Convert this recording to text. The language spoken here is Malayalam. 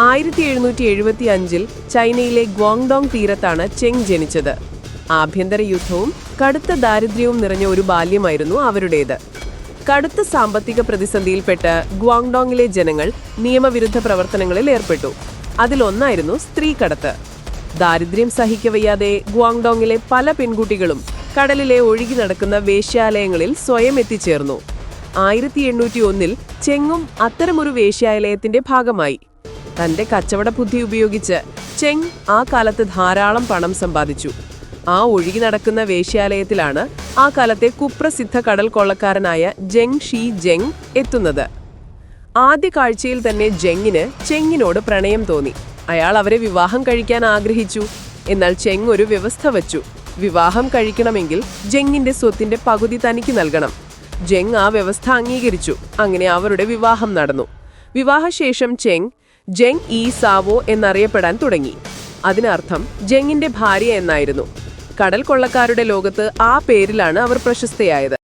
ആയിരത്തി എഴുന്നൂറ്റി എഴുപത്തി അഞ്ചിൽ ചൈനയിലെ ഗ്വാങ്ഡോങ് തീരത്താണ് ചെങ് ജനിച്ചത്. ആഭ്യന്തര യുദ്ധവും കടുത്ത ദാരിദ്ര്യവും നിറഞ്ഞ ഒരു ബാല്യമായിരുന്നു അവരുടേത്. കടുത്ത സാമ്പത്തിക പ്രതിസന്ധിയിൽപ്പെട്ട് ഗ്വാങ്ഡോങ്ങിലെ ജനങ്ങൾ നിയമവിരുദ്ധ പ്രവർത്തനങ്ങളിൽ ഏർപ്പെട്ടു. അതിലൊന്നായിരുന്നു സ്ത്രീ കടത്ത് ദാരിദ്ര്യം സഹിക്കവയ്യാതെ ഗ്വാങ്ഡോങ്ങിലെ പല പെൺകുട്ടികളും കടലിലെ ഒഴുകി നടക്കുന്ന വേശ്യാലയങ്ങളിൽ സ്വയം എത്തിച്ചേർന്നു. ആയിരത്തി എണ്ണൂറ്റി ഒന്നിൽ ചെങ്ങും അത്തരമൊരു വേശ്യാലയത്തിന്റെ ഭാഗമായി. തന്റെ കച്ചവട ബുദ്ധി ഉപയോഗിച്ച് ചെങ് ആ കാലത്ത് ധാരാളം പണം സമ്പാദിച്ചു. ആ ഒഴുകി നടക്കുന്ന വേശ്യാലയത്തിലാണ് ആ കാലത്തെ കുപ്രസിദ്ധ കടൽ കൊള്ളക്കാരനായ ജെങ് ഷി ജെങ് എത്തുന്നത്. ആദ്യ കാഴ്ചയിൽ തന്നെ ജെങ്ങിന് ചെങ്ങിനോട് പ്രണയം തോന്നി. അയാൾ അവരെ വിവാഹം കഴിക്കാൻ ആഗ്രഹിച്ചു. എന്നാൽ ചെങ് ഒരു വ്യവസ്ഥ വച്ചു. വിവാഹം കഴിക്കണമെങ്കിൽ ജെങ്ങിന്റെ സ്വത്തിന്റെ പകുതി തനിക്ക് നൽകണം. ജെങ് ആ വ്യവസ്ഥ അംഗീകരിച്ചു. അങ്ങനെ അവരുടെ വിവാഹം നടന്നു. വിവാഹശേഷം ചെങ് ജെങ് ഇ സാവോ എന്നറിയപ്പെടാൻ തുടങ്ങി. അതിനർത്ഥം ജെങ്ങിന്റെ ഭാര്യ എന്നായിരുന്നു. കടൽ കൊള്ളക്കാരുടെ ലോകത്ത് ആ പേരിലാണ് അവർ പ്രശസ്തയായത്.